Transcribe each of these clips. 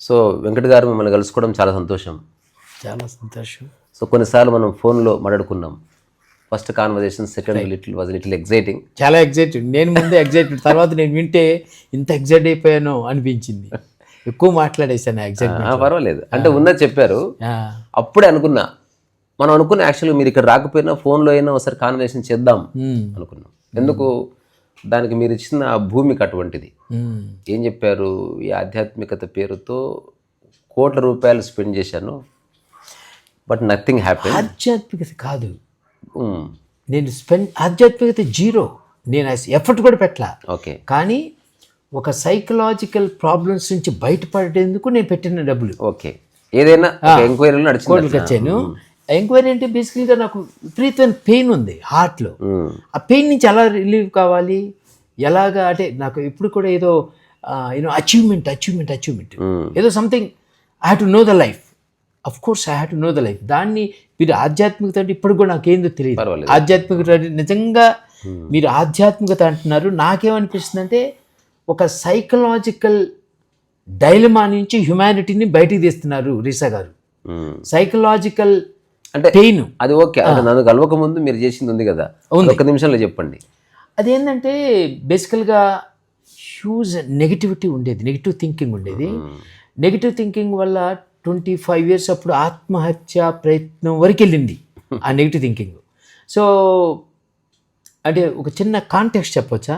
So Venkat గారు మిమ్మల్ని కలుసుకోవడం చాలా సంతోషం. చాలా సంతోషం. సో కొన్నిసార్లు మనం ఫోన్లో మాట్లాడుకున్నాం. First conversation second little was little exciting చాలా ఎగ్జైటెడ్ నేను ముందే ఎగ్జైటెడ్ తర్వాత నేను వింటే ఇంత ఎగ్జైట్ అయిపోయాను అనిపించింది. ఎక్కువ మాట్లాడేసాను ఎగ్జైట్మెంట్ పర్వాలేదు. అంటే ఉన్నది చెప్పారు. అప్పుడే అనుకున్నా. మనం అనుకున్న యాక్చువల్గా మీరు ఇక్కడ రాకపోయినా ఫోన్లో అయినా ఒకసారి కాన్వర్జేషన్ చేద్దాం అనుకున్నాం. ఎందుకు? దానికి మీరు ఇచ్చిన ఆ భూమికి అటువంటిది. ఏం చెప్పారు? ఈ ఆధ్యాత్మికత పేరుతో కోట్ల రూపాయలు స్పెండ్ చేశాను. బట్ నథింగ్ హ్యాపీ ఆధ్యాత్మికత కాదు. నేను స్పెండ్ ఆధ్యాత్మికత జీరో. నేను ఎఫర్ట్ కూడా పెట్టలా. ఓకే. కానీ ఒక సైకలాజికల్ ప్రాబ్లమ్స్ నుంచి బయటపడేందుకు నేను పెట్టిన డబ్బులు. ఓకే. ఏదైనా ఎంక్వైరీలో కోట్లకి వచ్చాను. ఎంక్వైరీ అంటే బేసికల్గా నాకు విపరీతమైన పెయిన్ ఉంది హార్ట్లో మ్మ్. ఆ పెయిన్ నుంచి ఎలా రిలీవ్ కావాలి? ఎలాగా? అంటే నాకు ఇప్పుడు కూడా ఏదో you know achievement achievement achievement. ఏదో something I have to know the life of course I have to know the life దాన్ని మీరు ఆధ్యాత్మికత అంటే ఇప్పుడు కూడా నాకేందో తెలియదు. ఆధ్యాత్మికత అంటే నిజంగా మీరు ఆధ్యాత్మికత అంటున్నారు. నాకేమనిపిస్తుంది అంటే ఒక సైకలాజికల్ డైలమా నుంచి హ్యుమానిటీని బయటికి తీస్తున్నారు రీసా గారు. సైకలాజికల్ అంటే పెయిన్. అది ఓకే. అంటే నన్ను కలవక ముందు మీరు చేసింది ఉంది కదా. ఒక నిమిషంలో చెప్పండి. అదేంటంటే బేసికల్గా హ్యూజ్ నెగిటివిటీ ఉండేది నెగిటివ్ థింకింగ్ ఉండేది. నెగిటివ్ థింకింగ్ వల్ల ట్వంటీ ఫైవ్ ఇయర్స్ అప్పుడు ఆత్మహత్య ప్రయత్నం వరకు వెళ్ళింది ఆ నెగిటివ్ థింకింగ్. సో అంటే ఒక చిన్న కాంటెక్స్ట్ చెప్పొచ్చా?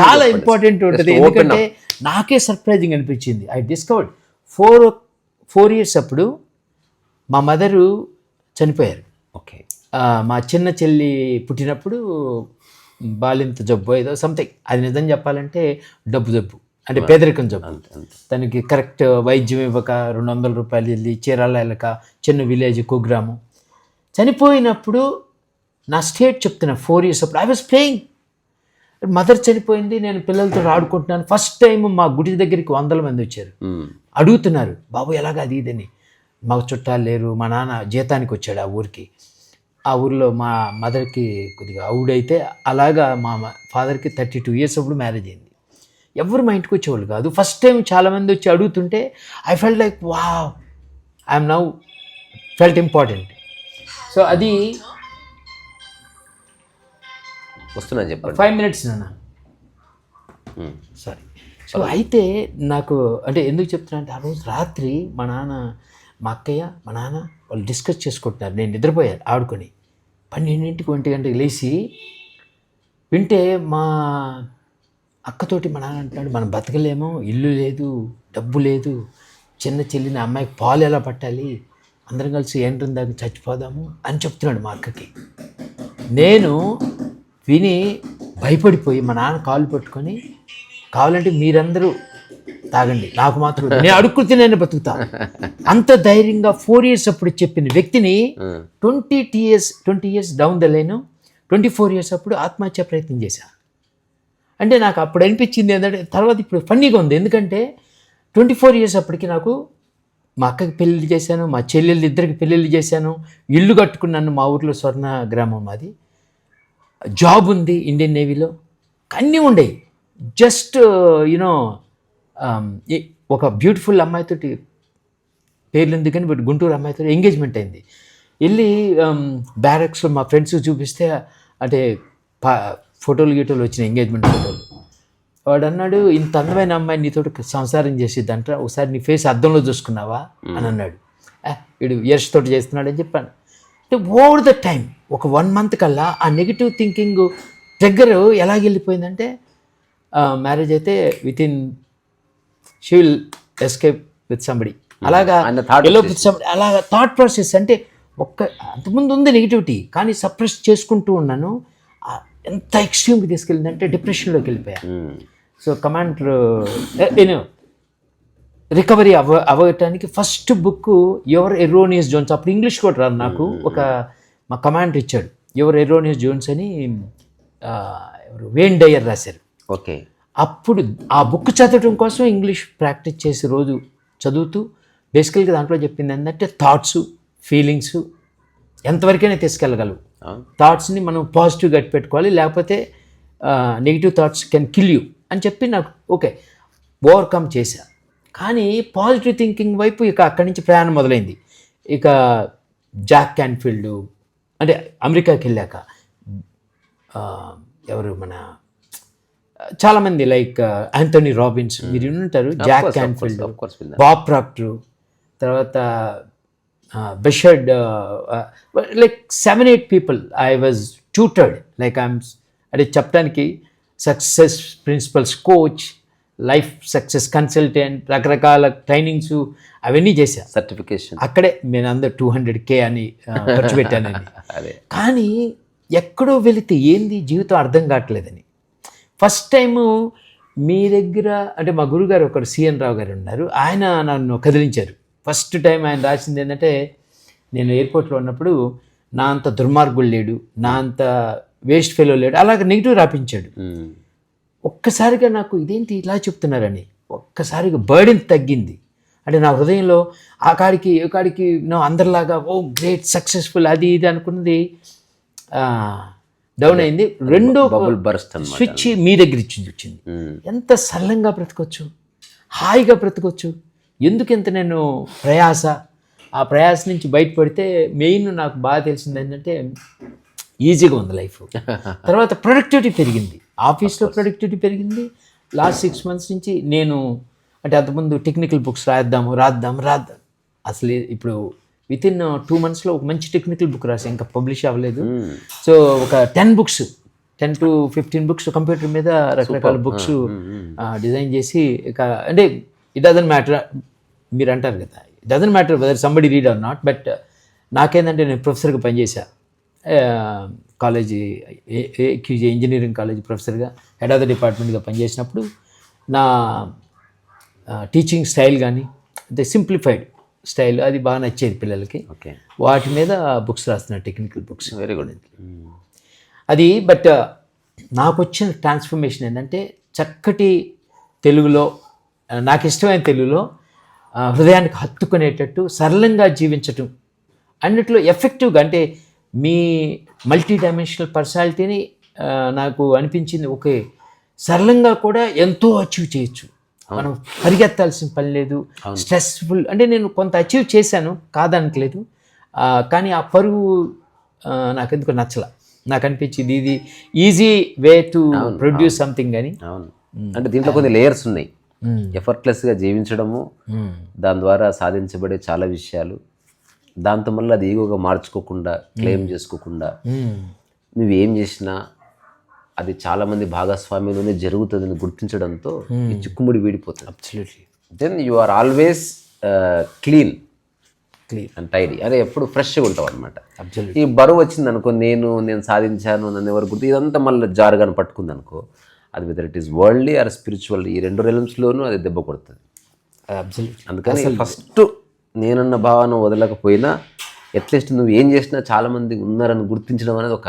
చాలా. ఇంపార్టెంట్ ఉంటుంది. ఎందుకంటే నాకే సర్ప్రైజింగ్ అనిపించింది. I discovered four four years అప్పుడు మా మదరు చనిపోయారు. ఓకే. మా చిన్న చెల్లి పుట్టినప్పుడు బాలింత జబ్బు ఏదో సంథింగ్ అది నిజం చెప్పాలంటే డబ్బు జబ్బు. అంటే పేదరికం జబ్బు. తనకి కరెక్ట్ వైద్యం ఇవ్వక రెండు వందల రూపాయలు వెళ్ళి చీరాల వెళ్ళక చిన్న విలేజ్ కుగ్రామం. చనిపోయినప్పుడు నా స్టేట్ చెప్తున్నా ఫోర్ ఇయర్స్ అప్పుడు ఐ వాజ్ ప్లేయింగ్ మదర్ చనిపోయింది నేను పిల్లలతో ఆడుకుంటున్నాను. ఫస్ట్ టైం మా గుడి దగ్గరికి వందల మంది వచ్చారు. మ్మ్. అడుగుతున్నారు బాబు ఎలాగ అది ఇదని మాకు చుట్టాలు లేరు మా నాన్న జీతానికి వచ్చాడు ఆ ఊరికి. ఆ ఊరిలో మా మదర్కి కొద్దిగా అవుడైతే అలాగా మా ఫాదర్కి థర్టీ టూ ఇయర్స్ అప్పుడు మ్యారేజ్ అయింది. ఎవరు మా ఇంటికి వచ్చేవాళ్ళు కాదు. ఫస్ట్ టైం చాలామంది వచ్చి అడుగుతుంటే ఐ ఫెల్ట్ లైక్ వా I'm now felt important. So అది వస్తున్నా చెప్పండి. ఫైవ్ మినిట్స్ నాన్న. సారీ. సో అయితే నాకు అంటే ఎందుకు చెప్తున్నా అంటే ఆ రోజు రాత్రి మా నాన్న మా అక్కయ్య మా నాన్న వాళ్ళు డిస్కస్ చేసుకుంటున్నారు. నేను నిద్రపోయాను ఆడుకొని. పన్నెండింటికి ఒంటి గంటకి లేచి వింటే మా అక్కతోటి మా నాన్న అంటున్నాడు మనం బతకలేము ఇల్లు లేదు డబ్బు లేదు చిన్న చెల్లిన అమ్మాయికి పాలు ఎలా పట్టాలి అందరం కలిసి ఏంట్రం దాకా చచ్చిపోదాము అని చెప్తున్నాడు మా అక్కకి. నేను విని భయపడిపోయి మా నాన్న కాలు పట్టుకొని కావాలంటే మీరందరూ తాగండి. నాకు మాత్రం. నేను అడుక్కుతే నేను బతుకుతా. అంత ధైర్యంగా ఫోర్ ఇయర్స్ అప్పుడు చెప్పిన వ్యక్తిని. Twenty years twenty years down the line twenty four years అప్పుడు ఆత్మహత్య ప్రయత్నం చేశా. అంటే నాకు అప్పుడు అనిపించింది ఏంటంటే తర్వాత ఇప్పుడు ఫన్నీగా ఉంది. ఎందుకంటే ట్వంటీ ఫోర్ ఇయర్స్ అప్పటికి నాకు మా అక్కకి పెళ్ళిళ్ళు చేశాను మా చెల్లెళ్ళు ఇద్దరికి పెళ్ళిళ్ళు చేశాను ఇల్లు కట్టుకున్నాను మా ఊర్లో స్వర్ణ గ్రామం మాది జాబ్ ఉంది ఇండియన్ నేవీలో అన్నీ ఉండేవి జస్ట్ యునో ఒక బ్యూటిఫుల్ అమ్మాయితోటి పేర్లు ఎందుకు కానీ బట్ గుంటూరు అమ్మాయితో ఎంగేజ్మెంట్ అయింది. వెళ్ళి బ్యారక్స్లో మా ఫ్రెండ్స్ చూపిస్తే అంటే పా ఫోటోలు గీటోలు వచ్చిన ఎంగేజ్మెంట్ ఫోటోలు వాడు అన్నాడు ఇంత అందమైన అమ్మాయి నీతో సంసారం చేసిద్దంట ఒకసారి నీ ఫేస్ అద్దంలో చూసుకున్నావా? అని అన్నాడు. "ఆ, వీడు ఇయర్స్ తోటి చేస్తున్నాడు అని చెప్పాను. అంటే ఓవర్ ద టైం ఒక వన్ మంత్ కల్లా ఆ నెగిటివ్ థింకింగ్ దగ్గర ఎలాగ వెళ్ళిపోయిందంటే మ్యారేజ్ అయితే with in she will escape with somebody అలాగా అలాగా థాట్ ప్రాసెస్ అంటే ఒక్క అంతకుముందు ఉంది నెగిటివిటీ కానీ సప్రెస్ చేసుకుంటూ ఉన్నాను. ఎంత ఎక్స్ట్రీమ్కి తీసుకెళ్ళిందంటే డిప్రెషన్లోకి వెళ్ళిపోయా. సో కమాండర్ నేను రికవరీ అవ అవ్వటానికి first book ever erroneous zones అప్పుడు ఇంగ్లీష్ కూడా రాదు నాకు. ఒక మా కమాండర్ ఇచ్చాడు. ఎవర్ ఎరోనియస్ జోన్స్ అని ఎవరు వేన్ డయర్ రాశారు. ఓకే అప్పుడు ఆ బుక్ చదవడం కోసం ఇంగ్లీష్ ప్రాక్టీస్ చేసి రోజు చదువుతూ బేసికల్గా దాంట్లో చెప్పింది ఏంటంటే థాట్స్ ఫీలింగ్స్ ఎంతవరకైనా తీసుకెళ్ళగలవు? థాట్స్ని మనం పాజిటివ్గా గట్టి పెట్టుకోవాలి లేకపోతే negative thoughts can kill you అని చెప్పి నాకు ఓకే ఓవర్కమ్ చేశా. కానీ పాజిటివ్ థింకింగ్ వైపు ఇక అక్కడి నుంచి ప్రయాణం మొదలైంది. ఇక జాక్ క్యాన్ఫీల్డ్ అంటే అమెరికాకి వెళ్ళాక ఎవరు మన చాలామంది లైక్ యాంథోనీ రాబిన్స్ మీరు ఉంటారు జాక్ క్యాన్ఫీల్డ్. బాబ్ ప్రాక్టర్ తర్వాత బెషర్డ్ like seven eight people I was tutored like I'm అంటే చెప్పడానికి success principles coach life success consultant రకరకాల ట్రైనింగ్స్ అవన్నీ చేశా. సర్టిఫికేషన్ అక్కడే నేను అందరు టూ హండ్రెడ్ కే అని ఆ, ఖర్చు పెట్టానని. అదే. కానీ ఎక్కడో వెళితే ఏంది జీవితం అర్థం కావట్లేదని. ఫస్ట్ టైము మీ దగ్గర అంటే మా గురుగారు ఒకరు సిఎన్ రావు గారు ఉన్నారు. ఆయన నన్ను కదిలించారు. ఫస్ట్ టైం ఆయన రాసింది ఏంటంటే నేను ఎయిర్పోర్ట్లో ఉన్నప్పుడు నా అంత దుర్మార్గుడు లేడు నా అంత వేస్ట్ ఫెలో లేడు అలాగ నెగిటివ్ రాపించాడు. ఒక్కసారిగా నాకు ఇదేంటి ఇలా చెప్తున్నారని ఒక్కసారిగా బర్డెన్ తగ్గింది. అంటే నా హృదయంలో ఆ కాడికి ఏ కాడికి నో అందరిలాగా ఓ గ్రేట్ సక్సెస్ఫుల్ అది ఇది అనుకున్నది డౌన్ అయింది. రెండో బబుల్ బర్స్ట్ అనమాట స్విచ్ మీ దగ్గర ఇచ్చింది వచ్చింది. ఎంత సరళంగా బ్రతకొచ్చు. హాయిగా బ్రతకొచ్చు. ఎందుకు ఇంత నేను ప్రయాస? ఆ ప్రయాస నుంచి బయటపడితే మెయిన్ నాకు బాగా తెలిసింది ఏంటంటే ఈజీగా ఉంది లైఫ్. తర్వాత ప్రొడక్టివిటీ పెరిగింది. ఆఫీస్లో ప్రొడక్టివిటీ పెరిగింది. లాస్ట్ సిక్స్ మంత్స్ నుంచి నేను అంటే అంతకుముందు టెక్నికల్ బుక్స్ రాద్దాము రాద్దాము రాద్దాం అసలు ఇప్పుడు విత్ ఇన్ టూ మంత్స్లో ఒక మంచి టెక్నికల్ బుక్ రాసి ఇంకా పబ్లిష్ అవ్వలేదు. సో ఒక ten books ten to fifteen books computer మీద రకరకాల బుక్స్ డిజైన్ చేసి ఇక అంటే ఇట్ డజన్ మ్యాటర్ మీరు అంటారు కదా. It doesn't matter whether somebody read or not but నాకేంటంటే నేను ప్రొఫెసర్గా పనిచేశా. కాలేజీ ఏక్యూజీ ఇంజనీరింగ్ కాలేజీ ప్రొఫెసర్గా హెడ్ ఆఫ్ ద డిపార్ట్మెంట్గా పనిచేసినప్పుడు నా టీచింగ్ స్టైల్ కానీ అంటే సింప్లిఫైడ్ స్టైల్ అది బాగా నచ్చేది పిల్లలకి. ఓకే. వాటి మీద బుక్స్ రాస్తున్నా టెక్నికల్ బుక్స్. వెరీ గుడ్ అది బట్ నాకు వచ్చిన ట్రాన్స్ఫర్మేషన్ ఏంటంటే చక్కటి తెలుగులో నాకు ఇష్టమైన తెలుగులో హృదయానికి హత్తుకునేటట్టు సరళంగా జీవించటం. అన్నిట్లో ఎఫెక్టివ్గా అంటే మీ మల్టీ డైమెన్షనల్ పర్సనాలిటీని నాకు అనిపించింది ఓకే సరళంగా కూడా ఎంతో అచీవ్ చేయొచ్చు. మనం పరిగెత్తాల్సిన పని లేదు. స్ట్రెస్ఫుల్ అంటే నేను కొంత అచీవ్ చేశాను కాదనట్లేదు. కానీ ఆ పరుగు ఆ, నాకెందుకు నచ్చల. నాకు అనిపించింది ఇది easy way to produce something అని. అవును. అంటే దీంట్లో కొన్ని లేయర్స్ ఉన్నాయి. ఎఫర్ట్లెస్గా జీవించడము దాని ద్వారా సాధించబడే చాలా విషయాలు. దాంతో మళ్ళీ అది ఈగోగా మార్చుకోకుండా క్లెయిమ్ చేసుకోకుండా నువ్వేం చేసినా అది చాలా మంది భాగస్వామ్యంలోనే జరుగుతుందని గుర్తించడంతో ఈ చిక్కుముడి వీడిపోతుంది. Absolutely then you are always clean clear and tidy అదే ఎప్పుడు ఫ్రెష్గా ఉంటావు అనమాట ఈ బరువు వచ్చింది అనుకో నేను నేను సాధించాను నన్ను ఎవరు గుర్తు ఇదంతా మళ్ళీ జారుగాని పట్టుకుంది అనుకో అది whether it is worldly or spiritual ఈ రెండు రెలమ్స్లోనూ అది దెబ్బ కొడుతుంది. అందుకని ఫస్ట్ నేనన్న భావన వదలకపోయినా అట్లీస్ట్ నువ్వు ఏం చేసినా చాలా మంది ఉన్నారని గుర్తించడం అనేది ఒక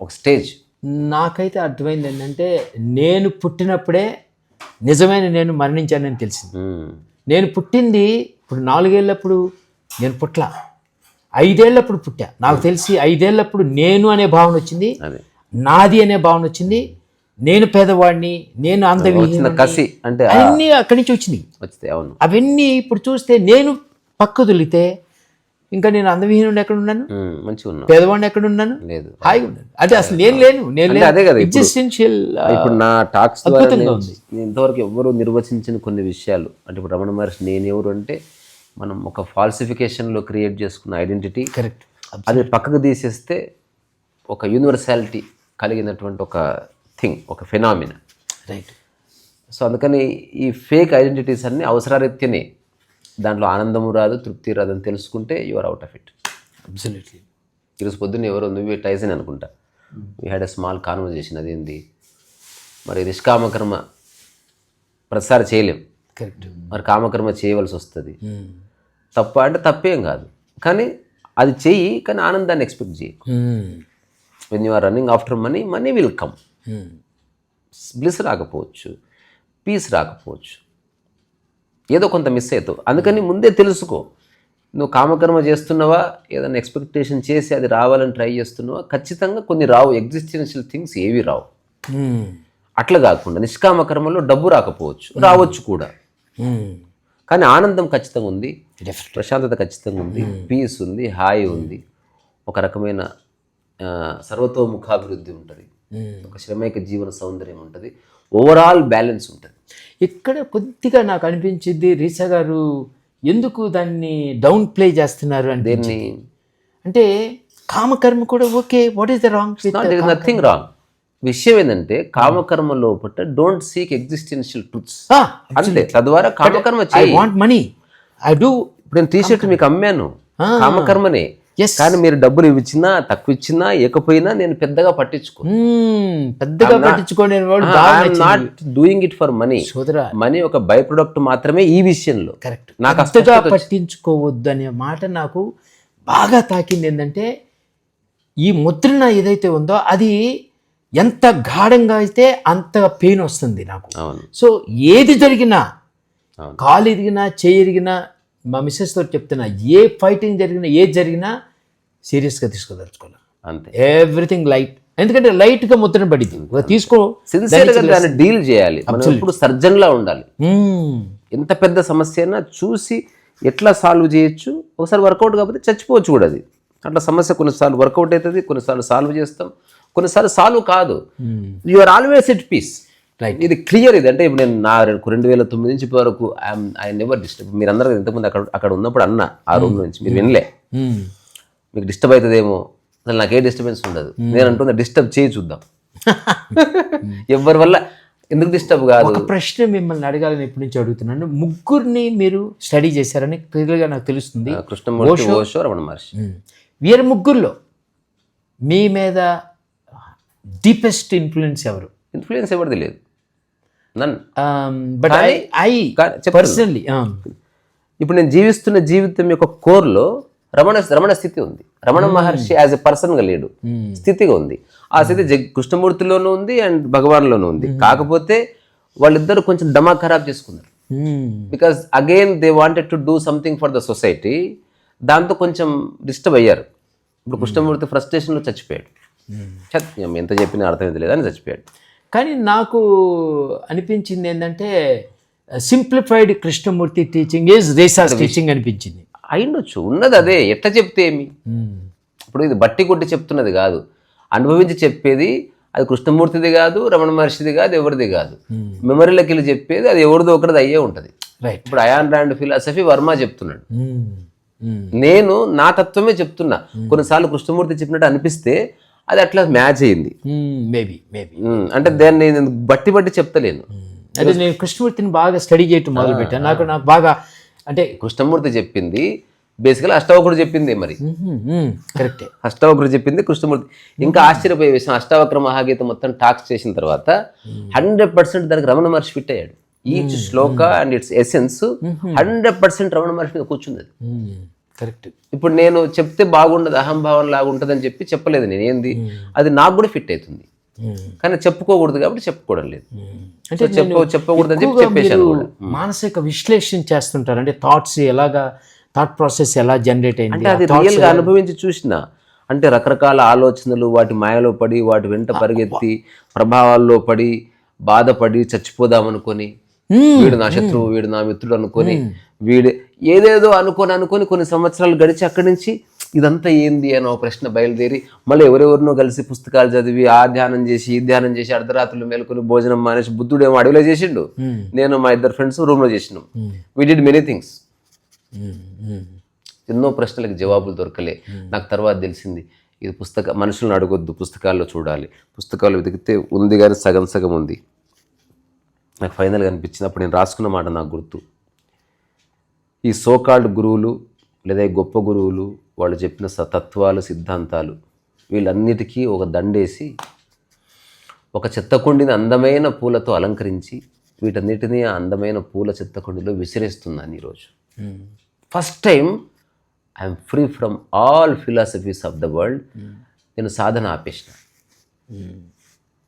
ఒక స్టేజ్ నాకైతే అర్థమైంది ఏంటంటే నేను పుట్టినప్పుడే నిజమైన నేను మరణించానని తెలిసింది. నేను పుట్టింది ఇప్పుడు నాలుగేళ్ళప్పుడు నేను పుట్ల. ఐదేళ్ళప్పుడు పుట్టా. నాకు తెలిసి ఐదేళ్ళప్పుడు నేను అనే భావన వచ్చింది. అదే. నాది అనే భావన వచ్చింది. నేను పేదవాడిని నేను అందవిహీన కసి అంటే అన్నీ అక్కడి నుంచి వచ్చినాయి. అవన్నీ ఇప్పుడు చూస్తే నేను పక్క దొలితే ఇంకా నేను అందవిహీనుడు ఎక్కడ ఉన్నాను మంచిగా ఉన్నావు. పేదవాడిని ఎక్కడ ఉన్నాను లేదు. హాయిగా ఉన్నాను. అంటే అసలు నేను లేను నేను అదే కదా ఇప్పుడు. ఎగ్జిస్టెన్షియల్ ఇప్పుడు నా టాక్స్ అద్భుతంగా ఉంది. ఇంతవరకు ఎవరు నిర్వచించిన కొన్ని విషయాలు. అంటే ఇప్పుడు రమణ మహర్షి నేను ఎవరు అంటే మనం ఒక ఫాల్సిఫికేషన్లో క్రియేట్ చేసుకున్న ఐడెంటిటీ కరెక్ట్ అది పక్కకు తీసేస్తే ఒక యూనివర్సాలిటీ కలిగినటువంటి ఒక థింగ్ ఒక ఫెనామిన రైట్ సో అందుకని ఈ ఫేక్ ఐడెంటిటీస్ అన్నీ అవసరారీత్యనే దాంట్లో ఆనందము రాదు తృప్తి రాదు అని తెలుసుకుంటే you are out of it absolutely ఈరోజు పొద్దున్న ఎవరో నువ్వే టైజన్ అనుకుంటా. We had a small conversation అదేంది? మరి నిష్కామకర్మ ప్రతిసారి చేయలేం. కరెక్ట్ మరి కామకర్మ చేయవలసి వస్తుంది. తప్ప అంటే తప్పేం కాదు. కానీ అది చెయ్యి కానీ ఆనందాన్ని ఎక్స్పెక్ట్ చేయి when you are running after money money will come bliss రాకపోవచ్చు పీస్ రాకపోవచ్చు. ఏదో కొంత మిస్ అవుతావు అందుకని ముందే తెలుసుకో. నువ్వు కామకర్మ చేస్తున్నావా? ఏదైనా ఎక్స్పెక్టేషన్ చేసి అది రావాలని ట్రై చేస్తున్నావా? ఖచ్చితంగా కొన్ని రావు. ఎగ్జిస్టెన్షియల్ థింగ్స్ ఏవి రావు. అట్లా కాకుండా నిష్కామ కర్మలో డబ్బు రాకపోవచ్చు. రావచ్చు కూడా. కానీ ఆనందం ఖచ్చితంగా ఉంది. ప్రశాంతత ఖచ్చితంగా ఉంది. పీస్ ఉంది. హాయి ఉంది. ఒక రకమైన సర్వతోముఖాభివృద్ధి ఉంటుంది. ఒక శ్రమైక జీవన సౌందర్యం ఉంటుంది. ఓవరాల్ బ్యాలెన్స్ ఉంటుంది. ఇక్కడ కొద్దిగా నాకు అనిపించింది రీసా గారు ఎందుకు దాన్ని డౌన్ ప్లే చేస్తున్నారు అంటే దీన్ని? అంటే కామకర్మ కూడా okay what is the wrong nothing wrong విషయం ఏంటంటే కామకర్మ లోపల డోంట్ సీక్ ఎగ్జిస్టెన్షియల్ ట్రూత్స్ అంతే తద్వారా కామకర్మ I want money I do ఇప్పుడు నేను టీ షర్ట్ మీకు అమ్మాను. Ah. కామకర్మనే. కానీ మీరు డబ్బులు ఇచ్చినా తక్కువ ఇచ్చినా ఇవ్వకపోయినా నేను పెద్దగా పట్టించుకో. పెద్దగా పట్టించుకునే. Not doing it for money సోదరా. మనీ ఒక బై ప్రొడక్ట్ మాత్రమే ఈ విషయంలో. కరెక్ట్ నాకు పెద్దగా పట్టించుకోవద్దు అనే మాట నాకు బాగా తాకింది ఏంటంటే ఈ ముద్రణ ఏదైతే ఉందో అది ఎంత గాఢంగా అయితే అంత పెయిన్ వస్తుంది నాకు. సో ఏది జరిగినా. కాలు ఎదిగినా చేయి ఎరిగినా మా మిస్సెస్ తోటి చెప్తున్నా ఏ ఫైటింగ్ జరిగినా ఏది జరిగినా సీరియస్గా తీసుకోదలుచుకోవాలి అంతే. ఎవ్రీథింగ్ లైట్ ఎందుకంటే లైట్గా ముద్రణ పడింది. ఒక తీసుకో. గా దాన్ని డీల్ చేయాలి. మనం ఎప్పుడు సర్జన్ లా ఉండాలి. మ్మ్. ఎంత పెద్ద సమస్య అయినా చూసి ఎట్లా సాల్వ్ చేయొచ్చు? ఒకసారి వర్కౌట్ కాకపోతే చచ్చిపోవచ్చు కూడా అది. అట్లా సమస్య కొన్నిసార్లు వర్కౌట్ అవుతుంది కొన్నిసార్లు సాల్వ్ చేస్తాం. కొన్నిసార్లు సాల్వ్ కాదు. You are always at peace Right. ఇది క్లియర్ ఇది. అంటే ఇప్పుడు నేను నా రెండు వేల తొమ్మిది నుంచి ఇప్పటి వరకు ఐ నెవర్ డిస్టర్బ్. మీరు అందరూ ఇంతకుముందు అక్కడ అక్కడ ఉన్నప్పుడు అన్నా ఆ రూమ్ నుంచి. మీరు వినలే. మ్మ్. మీకు డిస్టర్బ్ అవుతుందేమో? అసలు నాకే డిస్టర్బెన్స్ ఉండదు. నేను అంటున్నా డిస్టర్బ్ చేయి చూద్దాం. ఎవరి వల్ల? ఎందుకు డిస్టర్బ్ కాదు? ఒక ప్రశ్న మిమ్మల్ని అడగాలని ఎప్పటి నుంచి అడుగుతున్నాను. ముగ్గురిని మీరు స్టడీ చేశారని క్లియర్గా నాకు తెలుస్తుంది. కృష్ణమూర్తి ఓషో రమణ మహర్షి. వీరి ముగ్గురులో మీ మీద డీపెస్ట్ ఇన్ఫ్లుయెన్స్ ఎవరు? ఇన్ఫ్లుయెన్స్ ఎవరిది లేదు. నన్ను బట్ ఐ. పర్సనలీ ఇప్పుడు నేను జీవిస్తున్న జీవితం యొక్క కోర్లో రమణ రమణ స్థితి ఉంది. రమణ మహర్షి యాజ్ ఎ పర్సన్గా లేడు. స్థితిగా ఉంది. ఆ స్థితి కృష్ణమూర్తిలోనూ ఉంది అండ్ భగవాన్లోనూ ఉంది. కాకపోతే వాళ్ళిద్దరు కొంచెం డమా ఖరాబ్ చేసుకున్నారు. Because again they wanted to do something for the society దాంతో కొంచెం డిస్టర్బ్ అయ్యారు. ఇప్పుడు కృష్ణమూర్తి ఫ్రస్ట్రేషన్లో చచ్చిపోయాడు. ఎంత చెప్పినా అర్థమైంది లేదా అని చచ్చిపోయాడు. కానీ నాకు అనిపించింది ఏంటంటే సింప్లిఫైడ్ కృష్ణమూర్తి టీచింగ్ ఈజ్ రేసాస్ టీచింగ్ అనిపించింది. అయిండొచ్చు ఉన్నది అదే ఎట్లా చెప్తే ఏమి? ఇప్పుడు ఇది బట్టి కొట్టి చెప్తున్నది కాదు. అనుభవించి చెప్పేది అది కృష్ణమూర్తిది కాదు రమణ మహర్షిది కాదు ఎవరిది కాదు. మెమరీలోకి వెళ్ళి చెప్పేది అది ఎవరిదో ఒకరిది అయ్యే ఉంటుంది. రైట్ ఇప్పుడు అయాన్ రాండ్ ఫిలాసఫీ వర్మ చెప్తున్నాడు. నేను నా తత్వమే చెప్తున్నా. కొన్నిసార్లు కృష్ణమూర్తి చెప్పినట్టు అనిపిస్తే అది అట్లా మ్యాచ్ అయింది. మేబీ మేబీ ఉమ్, అంటే దాన్ని నేను బట్టి బట్టి చెప్తలేను. అదే నేను కృష్ణమూర్తిని బాగా స్టడీ చేయటం మొదలు పెట్టాను నాకు నాకు బాగా అంటే కృష్ణమూర్తి చెప్పింది బేసికల్ అష్టవకుడు చెప్పింది మరి. కరెక్టే అష్టావక్ర చెప్పింది కృష్ణమూర్తి. ఇంకా ఆశ్చర్యపోయే విషయం అష్టావక్ర మహాగీత మొత్తం టాక్స్ చేసిన తర్వాత హండ్రెడ్ పర్సెంట్ దానికి రమణ మహర్షి ఫిట్ అయ్యాడు. Each shloka and it's essence hundred percent Ramana Maharshi మీద కూర్చుంది అది. కరెక్ట్. ఇప్పుడు నేను చెప్తే బాగుండదు అహంభావం లాగా ఉంటుందని చెప్పి చెప్పలేదు నేను. ఏంది? అది నాకు కూడా ఫిట్ అవుతుంది. కానీ చెప్పుకోకూడదు కాబట్టి చెప్పుకోవడం లేదు. అంటే సో చెప్ప చెప్పకూడదని చెప్పి చెప్పేశాను మానసిక విశ్లేషణ చేస్తుంటారు. అంటే థాట్స్ ఎలాగా థాట్ ప్రాసెస్ ఎలా జనరేట్ అయింది? అంటే అది రియల్గా అనుభవించి చూసిన. అంటే రకరకాల ఆలోచనలు వాటి మాయలో పడి వాటి వెంట పరిగెత్తి ప్రభావాల్లో పడి బాధపడి చచ్చిపోదామనుకొని వీడు నా శత్రువు వీడు నా మిత్రుడు అనుకొని వీడు ఏదేదో అనుకొని అనుకొని కొన్ని సంవత్సరాలు గడిచి అక్కడి నుంచి ఇదంతా ఏంది అని ఒక ప్రశ్న బయలుదేరి మళ్ళీ ఎవరెవరినో కలిసి పుస్తకాలు చదివి ఆ ధ్యానం చేసి ఈ ధ్యానం చేసి అర్ధరాత్రులు మేలుకొని భోజనం మానేసి బుద్ధుడు ఏమో అడవిలో చేసిండు. నేను మా ఇద్దరు ఫ్రెండ్స్ రూమ్లో చేసినాం. వి డిడ్ మెనీ థింగ్స్ ఎన్నో ప్రశ్నలకు జవాబులు దొరకలే. నాకు తర్వాత తెలిసింది ఇది పుస్తక మనుషులను అడగొద్దు పుస్తకాల్లో చూడాలి. పుస్తకాలు వెతికితే ఉంది కానీ సగం సగం ఉంది. నాకు ఫైనల్గా అనిపించింది అప్పుడు నేను రాసుకున్న మాట నాకు గుర్తు. ఈ సోకాల్డ్ గురువులు లేదా గొప్ప గురువులు వాళ్ళు చెప్పిన స- తత్వాలు సిద్ధాంతాలు వీళ్ళన్నిటికీ ఒక దండేసి ఒక చెత్తకుండిని అందమైన పూలతో అలంకరించి వీటన్నిటినీ ఆ అందమైన పూల చెత్తకుండిలో విసిరేస్తున్నాను ఈరోజు. First time I'm free from all philosophies of the world నేను సాధన ఆపేసిన.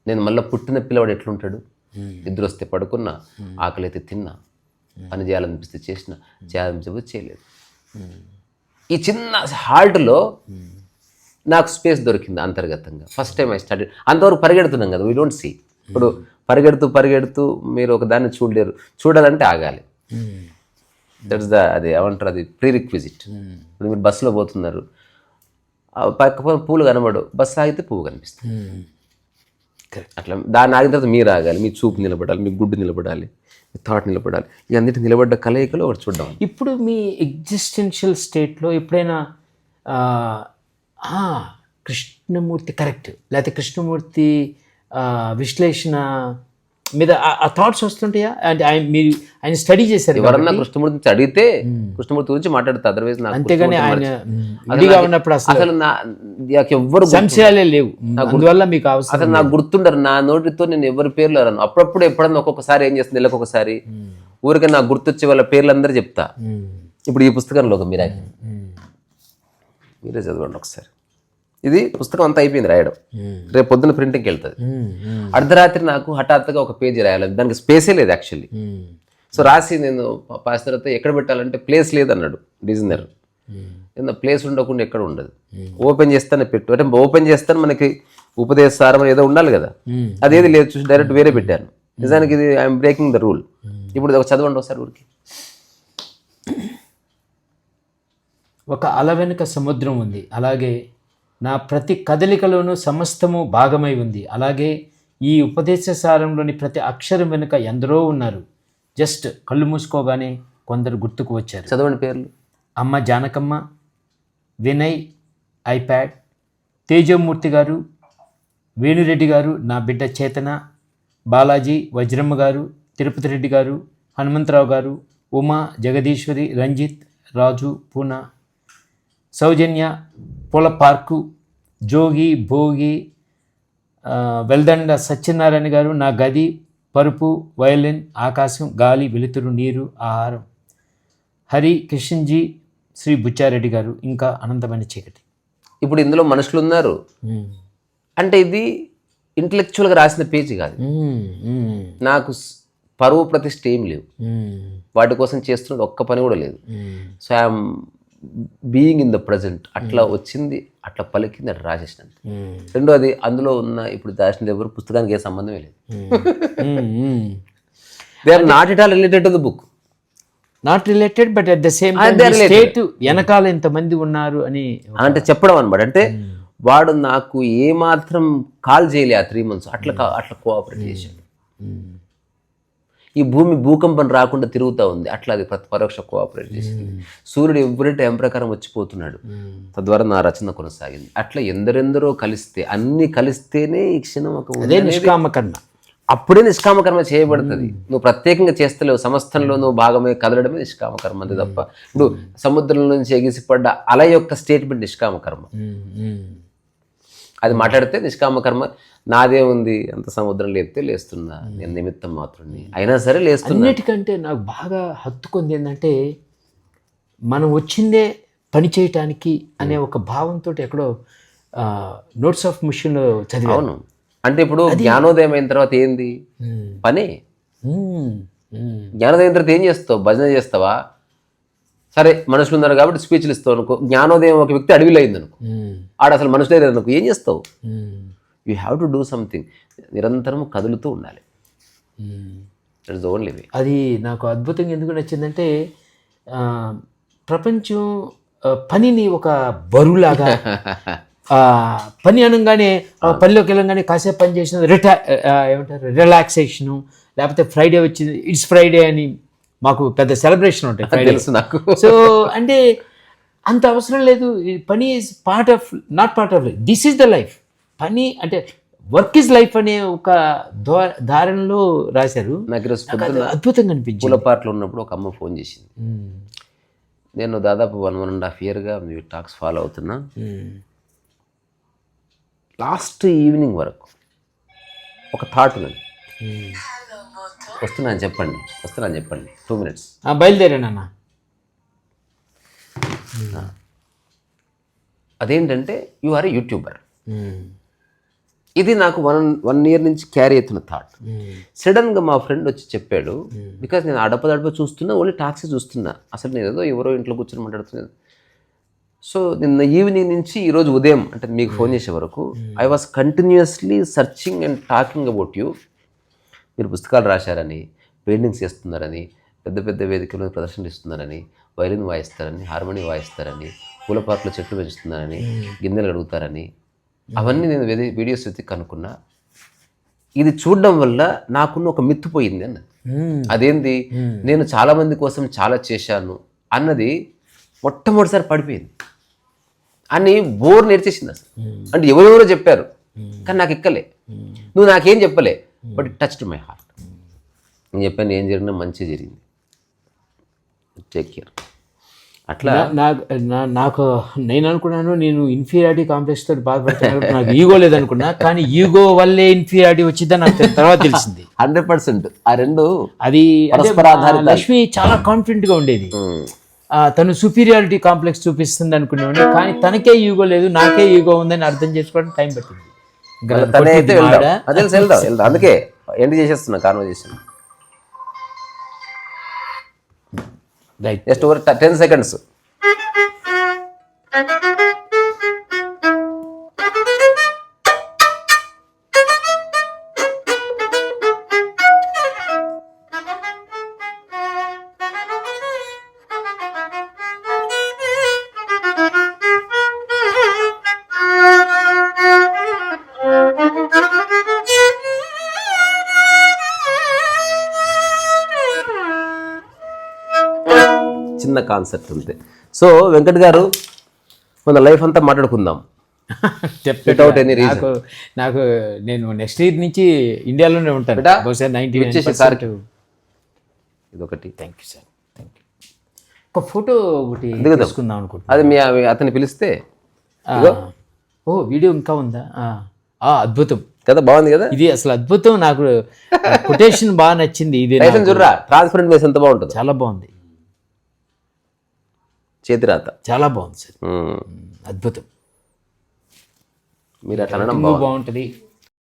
నేను మళ్ళీ పుట్టిన పిల్లవాడు ఎట్లుంటాడు? నిద్ర వస్తే పడుకున్నా ఆకలి అయితే తిన్నా. పని చేయాలనిపిస్తే చేసిన చేయాలనిపిస్తే చేయలేదు. ఈ చిన్న హాల్ట్లో నాకు స్పేస్ దొరికింది అంతర్గతంగా. ఫస్ట్ టైం ఐ స్టార్టెడ్ అంతవరకు పరిగెడుతున్నాం కదా వీ డోంట్ సీ ఇప్పుడు పరిగెడుతూ పరిగెడుతూ మీరు ఒక దాన్ని చూడలేరు. చూడాలంటే ఆగాలి. దట్స్ ద అది ఏమంటారు అది ప్రీ రిక్విజిట్ ఇప్పుడు మీరు బస్సులో పోతున్నారు. పక్క పూలు కనబడు బస్సు ఆగితే పువ్వు కనిపిస్తుంది. అట్లా దాన్ని ఆగిన తర్వాత మీరు ఆగాలి మీ చూపు నిలబడాలి మీ గుడ్డు నిలబడాలి మీ థాట్ నిలబడాలి. ఈ అన్నిటి నిలబడ్డ కలయికలో ఒకటి చూడడం ఇప్పుడు మీ ఎగ్జిస్టెన్షియల్ స్టేట్లో ఎప్పుడైనా కృష్ణమూర్తి కరెక్ట్ లేకపోతే కృష్ణమూర్తి విశ్లేషణ మీద ఆ- థాట్స్ వస్తుంటాయా? అంటే ఆయన మీరు ఆయన స్టడీ చేశారు ఎవరన్నా కృష్ణమూర్తి అడిగితే కృష్ణమూర్తి గురించి మాట్లాడతా అదర్వైజ్ నాకు అంతేగాని ఆయన ఉన్నప్పుడు అసలు నాకు ఎవ్వరు గుర్తు- సంశయాలే లేవు. అందువల్ల మీకు అవసరం అసలు నాకు గుర్తుండరు. నా నోటితో నేను ఎవరి పేర్లు అరాను అప్పుడప్పుడు ఎప్పుడన్నా ఒక్కొక్కసారి ఏం చేస్తుంది? నెలకు ఒకసారి. ఊరికే నాకు గుర్తొచ్చే వాళ్ళ పేర్లు అందరూ చెప్తా ఇప్పుడు ఈ పుస్తకంలో ఒక మీరా మ్, మీరే చదవండి ఒకసారి. ఇది పుస్తకం అంతా అయిపోయింది రాయడం. రేపు పొద్దున్న ప్రింటింగ్కి వెళ్తుంది. అర్ధరాత్రి నాకు హఠాత్తుగా ఒక పేజీ రాయాలి. దానికి స్పేసే లేదు యాక్చువల్లీ సో రాసి నేను పాసిన తర్వాత ఎక్కడ పెట్టాలంటే ప్లేస్ లేదన్నాడు డిజైనర్ ప్లేస్ ఉండకుండా ఎక్కడ ఉండదు. ఓపెన్ చేస్తానే పెట్టు. అంటే ఓపెన్ చేస్తాను మనకి ఉపదేశ సారం ఏదో ఉండాలి కదా. అదేది లేదు చూసి డైరెక్ట్ వేరే పెట్టాను. నిజానికి ఇది ఐఎమ్ బ్రేకింగ్ ద రూల్ ఇప్పుడు ఒక చదవండి ఒకసారి ఊరికి. ఒక అల వెనుక సముద్రం ఉంది. అలాగే నా ప్రతి కదలికలోనూ సమస్తము భాగమై ఉంది. అలాగే ఈ ఉపదేశ సారంలోని ప్రతి అక్షరం వెనుక ఎందరో ఉన్నారు. జస్ట్ కళ్ళు మూసుకోగానే కొందరు గుర్తుకు వచ్చారు. చదవండి పేర్లు. అమ్మ జానకమ్మ వినయ్ ఐప్యాడ్ తేజమూర్తి గారు వేణురెడ్డి గారు నా బిడ్డ చేతన బాలాజీ వజ్రమ్మ గారు తిరుపతి రెడ్డి గారు హనుమంతరావు గారు ఉమా జగదీశ్వరి రంజిత్ రాజు పూనా సౌజన్య పూల పార్కు జోగి భోగి వెల్దండ సత్యనారాయణ గారు నా గది పరుపు వయలిన్ ఆకాశం గాలి వెలుతురు నీరు ఆహారం. హరి కిషన్జీ శ్రీ బుచ్చారెడ్డి గారు ఇంకా అనంతమైన చీకటి. ఇప్పుడు ఇందులో మనుషులు ఉన్నారు. అంటే ఇది ఇంటలెక్చువల్గా రాసిన పేజీ కాదు. నాకు పరువు ప్రతిష్ట ఏం లేవు. వాటి కోసం చేస్తున్నది ఒక్క పని కూడా లేదు. So I'm being in the present అట్లా వచ్చింది అట్లా పలికింది అట్లా రాసేసినంత రెండోది అందులో ఉన్న ఇప్పుడు దాచిన ఎవరు పుస్తకానికి ఏ సంబంధమే లేదు. They are not it all related to the book not related but at the same. State వెనకాల ఇంతమంది ఉన్నారు అని అంటే చెప్పడం అనమాట అంటే వాడు నాకు ఏ మాత్రం కాల్ చేయలే ఆ త్రీ మంత్స్ అట్లా అట్లా కోఆపరేట్ చేశాడు. ఈ భూమి భూకంపం రాకుండా తిరుగుతూ ఉంది. అట్లా అది ప్రతి పరోక్ష కోఆపరేట్ చేసింది. సూర్యుడు ఎవ్రీ టైం ప్రకారం వచ్చిపోతున్నాడు. తద్వారా నా రచన కొనసాగింది. అట్లా ఎందరెందరో కలిస్తే అన్ని కలిస్తేనే ఈ క్షణం ఒక ఉంది అదే అనేది నిష్కామ కర్మ అప్పుడే నిష్కామ కర్మ చేయబడుతుంది నువ్వు ప్రత్యేకంగా చేస్తలేవు. సమస్తంలో నువ్వు భాగమే కదలడమే నిష్కామ కర్మ అంతే తప్ప. ఇప్పుడు సముద్రం నుంచి ఎగిసిపడ్డ అల యొక్క స్టేట్మెంట్ నిష్కామ కర్మ అది మాట్లాడితే నిష్కామ కర్మ నాదే ఉంది అంత సముద్రం లేపితే లేస్తున్నా. నేను నిమిత్తం మాత్రం అయినా సరే లేస్తున్నా. అన్నిటికంటే నాకు బాగా హత్తుకుంది ఏంటంటే మనం వచ్చిందే పని చేయటానికి అనే ఒక భావంతో ఎక్కడో నోట్స్ ఆఫ్ మిషన్లో చదివాను. అవును. అంటే ఇప్పుడు జ్ఞానోదయం అయిన తర్వాత ఏంది? పని. జ్ఞానోదయం తర్వాత ఏం చేస్తావు? భజన చేస్తావా? సరే మనుషులు ఉన్నారు కాబట్టి స్పీచ్లు ఇస్తావు అనుకో. జ్ఞానోదయం ఒక వ్యక్తి అడవిలో అయింది అనుకో. ఆడ అసలు మనుషులే అనుకో ఏం చేస్తావు. You have to do something. నిరంతరం కదులుతూ ఉండాలి. మ్మ్. దట్స్ ఓన్లీ వే అది నాకు అద్భుతంగా ఎందుకు నచ్చిందంటే ప్రపంచం పనిని ఒక బరువులాగా పని అనగానే పనిలోకి వెళ్ళగానే కాసేపు పని చేసిన రిటా ఏమంటారు రిలాక్సేషను లేకపోతే ఫ్రైడే వచ్చింది ఇట్స్ ఫ్రైడే అని మాకు పెద్ద సెలబ్రేషన్ ఉంటాయి ఫ్రైడే తెలుసు నాకు. సో అంటే అంత అవసరం లేదు. పని is part of not part of life this is the life పని అంటే వర్క్ ఈజ్ లైఫ్ అనే ఒక ధారణలో రాశారు. నాకు అద్భుతంగా అనిపించింది. పూలపాట్లో ఉన్నప్పుడు ఒక అమ్మ ఫోన్ చేసింది. నేను దాదాపు వన్ వన్ అండ్ హాఫ్ ఇయర్గా మీ టాక్స్ ఫాలో అవుతున్నా. లాస్ట్ ఈవినింగ్ వరకు ఒక థాట్ ఉన్నది. వస్తున్నాను చెప్పండి వస్తున్నాను చెప్పండి. Two minutes. బయలుదేరానన్న అదేంటంటే యు ఆర్ యూట్యూబర్. ఇది నాకు వన్ వన్ ఇయర్ నుంచి క్యారీ అవుతున్న థాట్. మ్మ్. సడన్గా మా ఫ్రెండ్ వచ్చి చెప్పాడు బికాజ్ నేను అడపదడప చూస్తున్నా ఓన్లీ టాక్సీ చూస్తున్నా. అసలు నేను ఏదో ఎవరో ఇంట్లో కూర్చొని మాట్లాడుతున్నాను సో నిన్న ఈవినింగ్ నుంచి ఈరోజు ఉదయం అంటే మీకు ఫోన్ చేసే వరకు I was continuously searching and talking about you మీరు పుస్తకాలు రాశారని పెయింటింగ్స్ చేస్తున్నారని పెద్ద పెద్ద వేదికల ప్రదర్శనలు ఇస్తున్నారని వైలిన్ వాయిస్తారని హార్మోని వాయిస్తారని పూల పార్కులో చెట్లు పెంచుతున్నారని గిన్నెలు అడుగుతారని అవన్నీ నేను వీడియోస్ వెతికి కనుక్కున్నా. ఇది చూడడం వల్ల నాకున్న ఒక మిత్తు పోయింది అన్న. అదేంది? నేను చాలా మంది కోసం చాలా చేశాను అన్నది మొట్టమొదటిసారి పడిపోయింది. అని బోర్ నేర్చేసింది అసలు. అంటే ఎవరెవరో చెప్పారు. కానీ నాకు ఎక్కలే. నువ్వు నాకేం చెప్పలే బట్ టచ్ మై హార్ట్ నేను చెప్పాను ఏం జరిగినా మంచి జరిగింది. టేక్ కేర్ అట్లా? నాకు నేను అనుకున్నాను నేను ఇన్ఫీరియారిటీ కాంప్లెక్స్ తోటి బాధపడుతున్నాను నాకు ఈగో లేదనుకున్నా కానీ ఈగో వల్లే ఇన్ఫీరియారిటీ వచ్చిందని నాకు తర్వాత తెలిసింది. Hundred percent. ఆ రెండు అది లక్ష్మి చాలా కాన్ఫిడెంట్గా ఉండేది. తను సుపీరియారిటీ కాంప్లెక్స్ చూపిస్తుంది అనుకునేవాడిని కానీ తనకే ఈగో లేదు నాకే ఈగో ఉందని అర్థం చేసుకోవడం టైం పట్టింది. అందుకే end చేసేస్తున్నా conversation just over ten seconds చిన్న కాన్సెప్ట్ అంతే. సో వెంకట్ గారు మన లైఫ్ అంతా మాట్లాడుకుందాం. Any reason. నాకు నాకు నేను నెక్స్ట్ ఇయర్ నుంచి ఇండియాలోనే ఉంటాను. బహుశా నైన్టీ వచ్చేసి సార్కి. ఇదొకటి. Thank you sir thank you ఒక ఫోటో ఒకటి. తీసుకుందాం అనుకుంటున్నాను అది మీ అతన్ని పిలిస్తే ఓ వీడియో ఇంకా ఉందా? అద్భుతం. కదా బాగుంది కదా? ఇది అసలు అద్భుతం. నాకు కొటేషన్ బాగా నచ్చింది ఇది చూడరా? ట్రాన్స్పరెంట్ వేసి ఎంత బాగుంటుంది. చాలా బాగుంది. చేతి రాత చాలా బాగుంది సార్. అద్భుతం. మీరు అట్లా బాగుంటుంది.